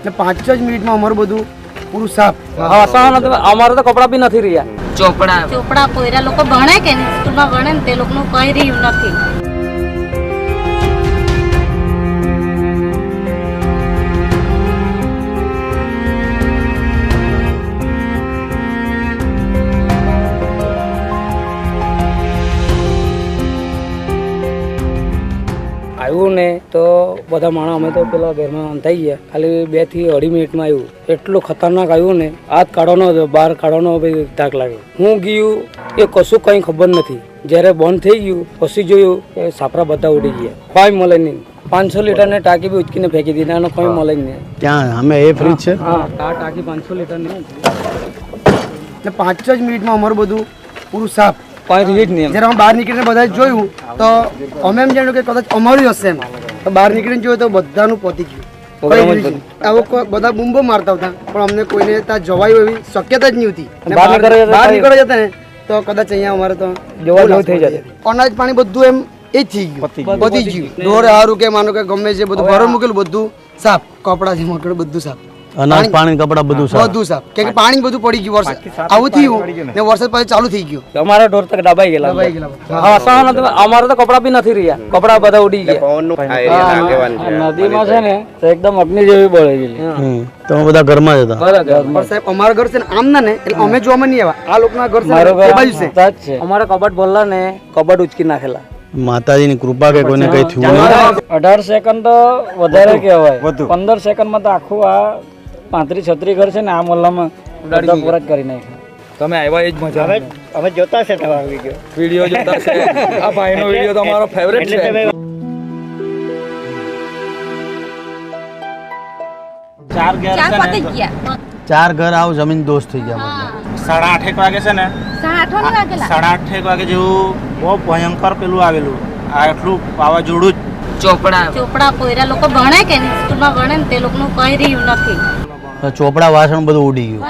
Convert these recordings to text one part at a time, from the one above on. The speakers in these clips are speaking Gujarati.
એટલે પાંચ જ મિનિટમાં અમારું બધું પૂરું સાફ. અમારે તો કપડાં બી નથી રહ્યા. ચોપડા. ચોપડા પોયરા લોકો ભણે કે નહીં? સ્કૂલમાં ભણે ને તે લોકોનું કઈ રહ્યું નથી. આવ્યું ને તો બધા માણસ અમે તો પેલા ઘરમાં અંધાઈ ગયા. ખાલી બેથી અઢી મિનિટમાં આવ્યું એટલું ખતરનાક આવ્યું ને હાથ કાઢવાનો હતો બહાર કાઢવાનો ભાઈ ધાક લાગ્યો હું ગયું એ કશું કંઈ ખબર નથી. જ્યારે બંધ થઈ ગયું પછી જોયું કે સાપરા બધા ઉડી ગયા. કોઈ મળે નહીં. પાંચસો લીટરની ટાંકી બી ઉચકીને ફેંકી દીધી અને કોઈ મળે જ નહીં. ત્યાં અમે એ ફ્રીજ છે? હા આ ટાંકી પાંચસો લીટરની ને પાંચ જ મિનિટમાં અમારું બધું પૂરું સાફ. પાંચ મિનિટ નહીં જ્યારે અમે બહાર નીકળીને બધા જોયું તો અમે એમ જાણ્યું કે કદાચ અમારું જ હશે એમ. બહાર નીકળીને જોયું તો બધાનું પતી ગયું. જ? આવો બધા બૂમબો મારતા હતા પણ અમને કોઈને ત્યાં જવાયું એવી શક્યતા જ નહીં હતી. બહાર નીકળ્યા જતા ને તો કદાચ અહીંયા અમારે તો જોવા જેવું થઈ જાય. અનાજ પાણી બધું એમ એ જ થઈ ગયું. પતી ગયું. ઢોર હારું કે માનો કે ગમે છે બધું ભરો મૂકેલું બધું સાફ. કપડા છે મૂકેલું બધું સાફ. અનાજ પાણી કપડા બધું બધું સાફ. કે પાણી બધું પડી ગયું વરસાદ. આવું થયું ને. વરસાદ પછી ચાલુ થઈ ગયો. અમારા ઢોર તક દબાઈ ગયેલા દબાઈ ગયેલા અમારે તો કપડાં બી નથી રહ્યા. કપડાં બધા ઉડી ગયા. નદીમાં છે ને એકદમ અગ્નિ જેવી બળી ગયેલી. તમે બધા ઘરમાં જ હતા. પણ સાહેબ અમારા ઘર છે ને આમ ના ને એટલે અમે જોવામાં નહીં આવ્યા આ લોકોના ઘર છે બાજુ છે. અમારા અમારે કબાટ બોલલા ને કબાટ ઉચકી નાખેલા. માતાજીની કૃપા કે કોઈને કઈ થયું નહીં અઢાર સેકન્ડ તો વધારે કહેવાય. પંદર સેકન્ડમાં તો આખું આ પાંત્રીસ છત્રીસ ઘર છે ને આ મહોલ્લામાં બધા પૂરા જ કરી નાખ્યા. તમે આવ્યા એ જ મજા હવે હવે જોતા છે તમારો વીડિયો વીડિયો જોતા છે આ ભાઈનો વીડિયો તમારો ફેવરેટ છે. ચાર ગયા. ચાર ઘર આવ જમીન દોસ્ત થઈ ગયા. સાડા આઠેક વાગે છે ને? સાડા આઠેક વાગે જેવું બહુ ભયંકર પેલું આવેલું. આ એટલું વાવાઝોડું જ. ચોપડા ચોપડા પોયરા લોકો ભણે કે સ્કૂલમાં ભણે ને તે લોકોનું કઈ રહ્યું નથી. ચોપડા વાસણ બધું ઉડી ગયું.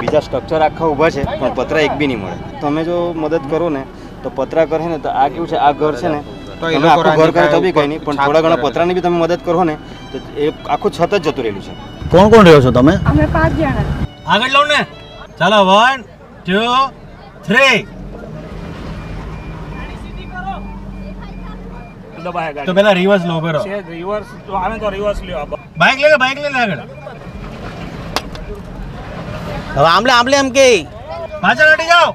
બીજા સ્ટ્રક્ચર આખા ઊભા છે પણ પતરા એક બી નહીં મળે. તમે જો મદદ કરો ને તો પતરા કરે ને તો આ કેવું છે આ ઘર છે ને તમે આખું ઘર કરે તો બી કંઈ નહીં પણ થોડા ઘણા પતરાની બી તમે મદદ કરો ને તો એ આખું છત જ જતું રહેલું છે. કોણ કોણ રહ્યો છો તમે? અમે પાંચ જણા. આગળ લઉં ને. ચાલો વન ટુ થ્રી તો પેલા રિવર્સ લો કરો રિવર્સ તો આવે તો રિવર્સ લ્યો. બાઇક લે બાઇક લે આગળ? હવે આમલે આમલે એમ કે. પાછળ હટી જાઓ.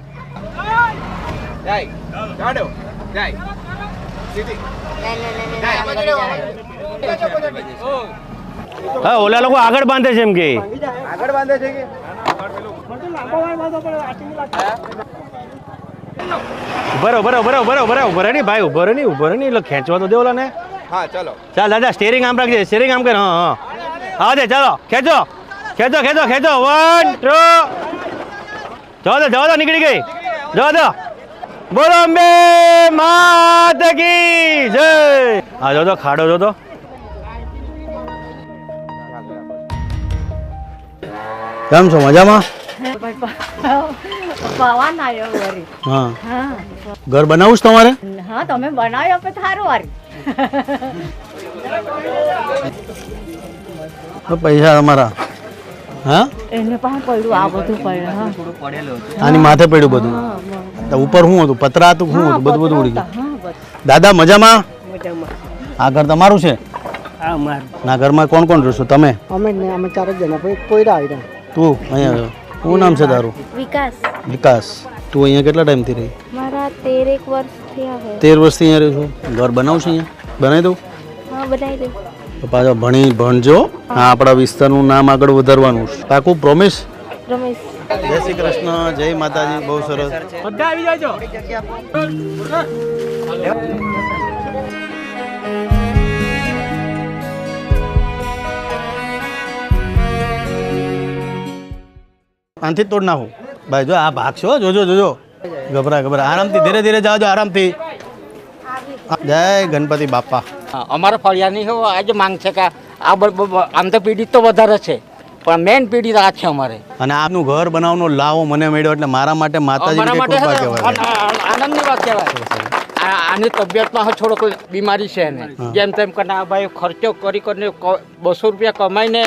હા ઓલા લોકો આગળ બાંધે છે એમ કે. બરો બરો બરો બરો ઊભો નહીં ભાઈ ઊભો નહીં ઊભો નહીં એટલે ખેંચવા તો દે ઓલા ને હા ચાલો. ચાલ દાદા સ્ટેરિંગ આમ રાખજે સ્ટેરિંગ આમ કર હા હા. હા દે ચાલો ખેંચો. ખેંચો ખેંચો ખેંચો. વન ટુ જવા દો જવા દો નીકળી ગઈ. જવા દો બોલો અંબે માત કી જય. હા જો તો ખાડો જો તો. કેમ છો મજામાં? હા. ઘર બનાવું છે તમારે? હા તમે બનાવી આપે સારું વારી. પૈસા તમારા હા? એને પણ પડ્યું આ બધું પડ્યું હા. આની માથે પડ્યું બધું? તો ઉપર શું હતું? પતરા હતું શું હતું? બધું બધું ઉડી ગયું. દાદા મજામાં? આ ઘર તમારું છે? હા મારું. ના ઘરમાં કોણ કોણ રહેશો? તમે? અમે અમે ચાર જ જણા પછી કોયરા આવી તું અહીંયા આવ્યો શું નામ છે તારું? વિકાસ. વિકાસ. તું અહીંયા કેટલા ટાઈમથી રહી? મારા તેરેક વર્ષ થયા છે તેર વર્ષથી અહીંયા રહું છું? ઘર બનાવશું અહીંયા? બનાવી દઉં? હા બનાવી દઉં. તો પાછા ભણી ભણજો. હા. આપણા વિસ્તારનું નામ આગળ વધારવાનું છે. પાકું પ્રોમિસ રમેશ જય શ્રી કૃષ્ણ જય માતાજી બહુ સરસ. બધા આવી જાજો. આનથી તોડ નાખું. ભાઈ જો આ ભાગશો હો, જોજો જોજો. ગભરા ગભરા આરામથી ધીરે ધીરે જાજો આરામથી. જય ગણપતિ બાપા. અમારા ફળિયાની આજે માંગ છે કે આ આમ તો પીડિત તો વધારે છે પણ મેન પીડિત આ છે અમારે. અને આપનું ઘર બનાવવાનો લાવો મને મળ્યો એટલે મારા માટે માતાજી કૃપા કહેવાય. આનંદની વાત કહેવાય. આ- આની તબિયતમાં થોડોક બીમારી છે એને. જેમ તેમ કરીને આ ભાઈ ખર્ચો કરી કરીને બસો રૂપિયા કમાઈને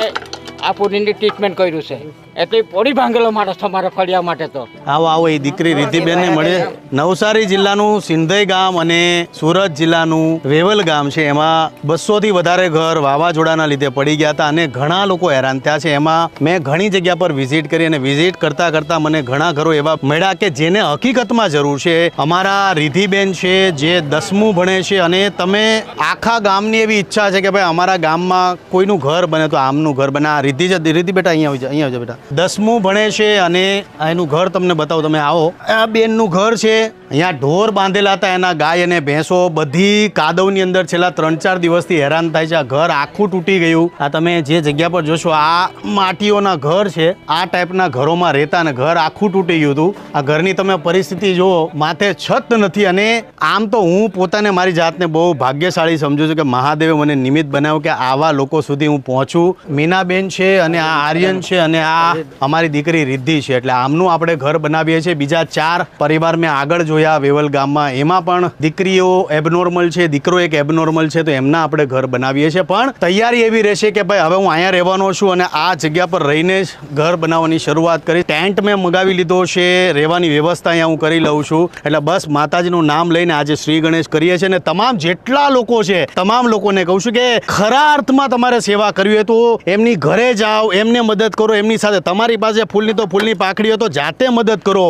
આ પૂરીની ટ્રીટમેન્ટ કર્યું છે. એટલે પોડી ભાંગેલો માણસ તમારે ફળિયા માટે તો. આવો આવો એ દીકરી રીતિબેનને મળે નવસારી જિલ્લાનું સિંધઈ ગામ અને સુરત જિલ્લાનું વેવલ ગામ છે. એમાં બસોથી વધારે ઘર વાવાઝોડાના લીધે પડી ગયા હતા અને ઘણા લોકો હેરાન થયા છે. એમાં મેં ઘણી જગ્યા પર વિઝિટ કરી અને વિઝિટ કરતાં કરતાં મને ઘણા ઘરો એવા મળ્યા કે જેને હકીકતમાં જરૂર છે. અમારા રિધિબેન છે જે દસમું ભણે છે અને તમે આખા ગામની એવી ઈચ્છા છે કે ભાઈ અમારા ગામમાં કોઈનું ઘર બને તો આમનું ઘર બને. આ રિધિ જ રિધિ બેટા અહીંયા આવી અહીંયા આવજો બેટા. દસમું ભણે છે અને એનું ઘર તમને બતાવો, તમે આવો. આ બેનનું ઘર છે, અહીંયા ઢોર બાંધેલા હતા, એના ગાય અને ભેંસો, બધી કાદવની અંદર છેલ્લા ત્રણ ચાર દિવસથી હેરાન થાય છે. આ ઘર આખું તૂટી ગયું. આ તમે જે જગ્યા પર જોશો, આ માટીઓના ઘર છે. આ ટાઈપના ઘરોમાં રહેતા અને ઘર આખું તૂટી ગયું હતું. આ ઘરની તમે પરિસ્થિતિ જુઓ, માથે છત નથી અને આમ તો હું પોતાને મારી જાતને બહુ ભાગ્યશાળી સમજુ છું કે મહાદેવે મને નિમિત્ત બનાવ્યું કે આવા લોકો સુધી હું પહોંચું. મીનાબેન છે અને આ આર્યન છે અને આ અમારી દીકરી રિદ્ધિ છે. એટલે આમનું આપણે ઘર બનાવીએ છીએ. બીજા ચાર પરિવાર મેં આગળ જોયા વેવલ ગામમાં. એમાં પણ દીકરીઓ એબનોર્મલ છે, દીકરો એક એબનોર્મલ છે, તો એમના આપણે ઘર બનાવીએ છીએ. પણ તૈયારી એવી રહેશે કે ભાઈ, હવે હું અહીંયા રહેવાનો છું અને આ જગ્યા પર રહીને જ ઘર બનાવવાની શરૂઆત કરી ટેન્ટ મેં મગાવી લીધો છે. રહેવાની વ્યવસ્થા અહીંયા હું કરી લઉં છું. એટલે બસ માતાજીનું નામ લઈને આજે શ્રી ગણેશ કરીએ છીએ. અને તમામ જેટલા લોકો છે, તમામ લોકોને કહું છું કે ખરા અર્થમાં તમારે સેવા કરવી હોય તો એમની ઘરે જાઓ, એમને મદદ કરો, એમની સાથે તમારી પાસે ફૂલની તો ફૂલની પાખડીઓ તો જાતે મદદ કરો.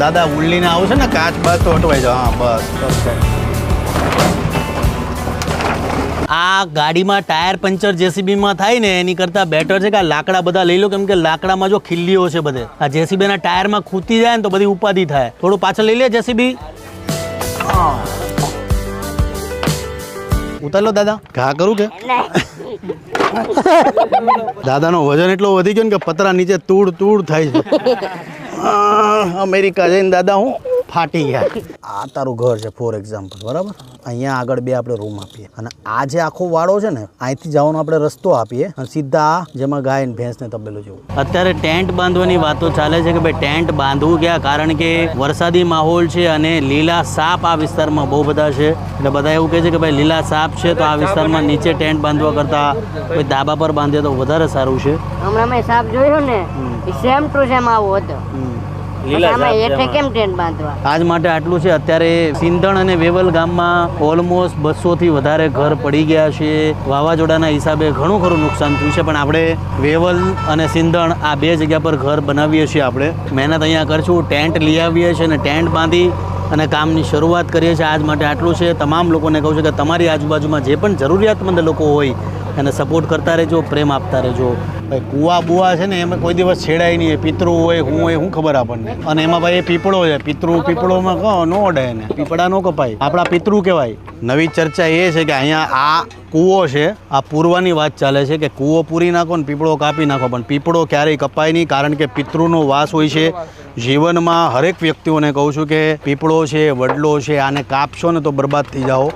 દાદા ઉલ્લીને આવશે ને કાચ બસ તો અટવાઈ જાવ હા બસ બસ આ ગાડીમાં ટાયર પંચર જેસીબીમાં થાય ને એની કરતાં બેટર છે કે આ લાકડા બધા લઈ લો કેમ કે લાકડામાં જો ખીલ્લીઓ છે બધે. આ જેસીબીના ટાયરમાં ખૂતી જાય ને તો બધી ઉપાધિ થાય. થોડું પાછળ લઈ લે જેસીબી. ઉતાર લો દાદા. ઘા કરું કે? દાદાનો વજન એટલો વધી ગયો ને કે પતરા નીચે તૂડ તૂડ થાય છે. આ, અમેરિકા જઈને દાદા હું ફાટી ગયા. આ તારું ઘર છે ફોર એક્ઝામ્પલ બરાબર? અહીંયા આગળ બે આપણે રૂમ આપીએ. અને આ જે આખો વાડો છે ને અહીંથી જવાનો આપણે રસ્તો આપીએ અને સીધા જેમાં ગાય ને ભેંસ ને તબેલું જેવું. અત્યારે ટેન્ટ બાંધવાની વાતો ચાલે છે કે ભાઈ ટેન્ટ બાંધવું ક્યાં? કારણ કે વરસાદી માહોલ છે અને લીલા સાપ આ વિસ્તારમાં બહુ બધા છે. એટલે બધા એવું કહે છે કે ભાઈ લીલા સાપ છે તો આ વિસ્તારમાં નીચે ટેન્ટ બાંધવા કરતા કોઈ ધાબા પર બાંધીએ તો વધારે સારું છે. હમણાં મેં સાપ જોયો ને સેમ ટુ સેમ આવો હતો. આજ માટે આટલું છે. અત્યારે સિંધણ અને વેવલ ગામમાં ઓલમોસ્ટ બસોથી વધારે ઘર પડી ગયા છે. વાવાઝોડાના હિસાબે ઘણું ખરું નુકસાન થયું છે પણ આપણે વેવલ અને સિંધણ આ બે જગ્યા પર ઘર બનાવીએ છીએ આપણે. મહેનત અહીંયા કરશું ટેન્ટ લઈ આવીએ છીએ અને ટેન્ટ બાંધી અને કામની શરૂઆત કરીએ છીએ. આજ માટે આટલું છે. તમામ લોકોને કહું છું કે તમારી આજુબાજુમાં જે પણ જરૂરિયાતમંદ લોકો હોય એને સપોર્ટ કરતા રહેજો પ્રેમ આપતા રહેજો. ભાઈ, કુવા બુવા છે ને, એમાં કોઈ દિવસ છેડાય નહીં. પિતૃ હોય, હું હોય શું ખબર આપણને. અને એમાં ભાઈ એ પીપળો છે. પિતૃ પીપળોમાં કહો, નો અડે એને. પીપળા નો કપાય. આપણા પિતૃ કહેવાય. નવી ચર્ચા એ છે કે અહીંયા આ કૂવો છે, આ પૂરવાની વાત ચાલે છે કે કૂવો પૂરી નાખો ને પીપળો કાપી નાખો. પણ પીપળો ક્યારેય કપાય નહીં, કારણ કે પિતૃનો વાસ હોય છે. જીવનમાં હરેક વ્યક્તિઓને કહું છું કે પીપળો છે, વડલો છે, આને કાપશો ને તો બરબાદ થઈ જાઓ.